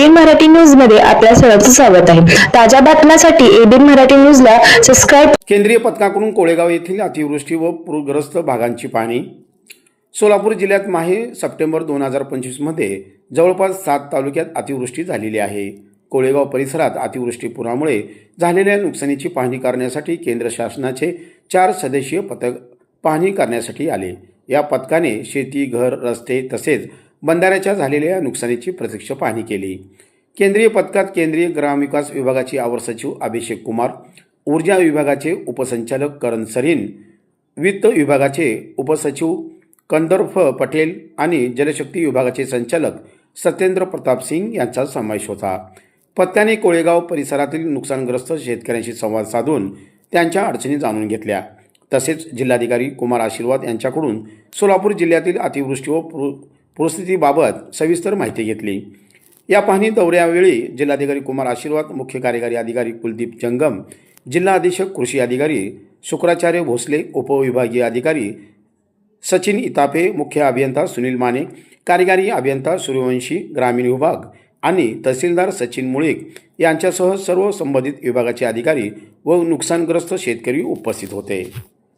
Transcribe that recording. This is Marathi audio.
एबीएन मराठी न्यूजमध्ये आपल्या सर्वांचं स्वागत आहे. ताज्या बातम्यांसाठी एबीएन मराठी न्यूजला सबस्क्राईब केंद्रीय पथकाकडून कोळेगाव येथील अतिवृष्टी व पूरग्रस्त भागांची पाहणी. सोलापूर जिल्ह्यात माहे सप्टेंबर दोन हजार पंचवीसमध्ये जवळपास सात तालुक्यात अतिवृष्टी झालेली आहे. कोळेगाव परिसरात अतिवृष्टी पुरामुळे झालेल्या नुकसानीची पाहणी करण्यासाठी केंद्र शासनाचे चार सदस्यीय पथक पाहणी करण्यासाठी आले. या पथकाने शेती घर रस्ते तसेच बंधाऱ्याच्या झालेल्या नुकसानीची प्रत्यक्ष पाहणी केली. केंद्रीय पथकात केंद्रीय ग्रामविकास विभागाचे अवर सचिव अभिषेक कुमार ऊर्जा विभागाचे उपसंचालक करण सरीन वित्त विभागाचे उपसचिव कंदर्फ पटेल आणि जलशक्ती विभागाचे संचालक सत्येंद्र प्रताप सिंग यांचा समावेश होता. पत्त्याने कोळेगाव परिसरातील नुकसानग्रस्त शेतकऱ्यांशी संवाद साधून त्यांच्या अडचणी जाणून घेतल्या. तसेच जिल्हाधिकारी कुमार आशीर्वाद यांच्याकडून सोलापूर जिल्ह्यातील अतिवृष्टी व परिस्थितीबाबत सविस्तर माहिती घेतली. या पाहणी दौऱ्यावेळी जिल्हाधिकारी कुमार आशीर्वाद मुख्य कार्यकारी अधिकारी कुलदीप जंगम जिल्हा अधीक्षक कृषी अधिकारी शुक्राचार्य भोसले उपविभागीय अधिकारी सचिन इतापे मुख्य अभियंता सुनील माने कार्यकारी अभियंता सूर्यवंशी ग्रामीण विभाग आणि तहसीलदार सचिन मुळीक यांच्यासह सर्व संबंधित विभागाचे अधिकारी व नुकसानग्रस्त शेतकरी उपस्थित होते.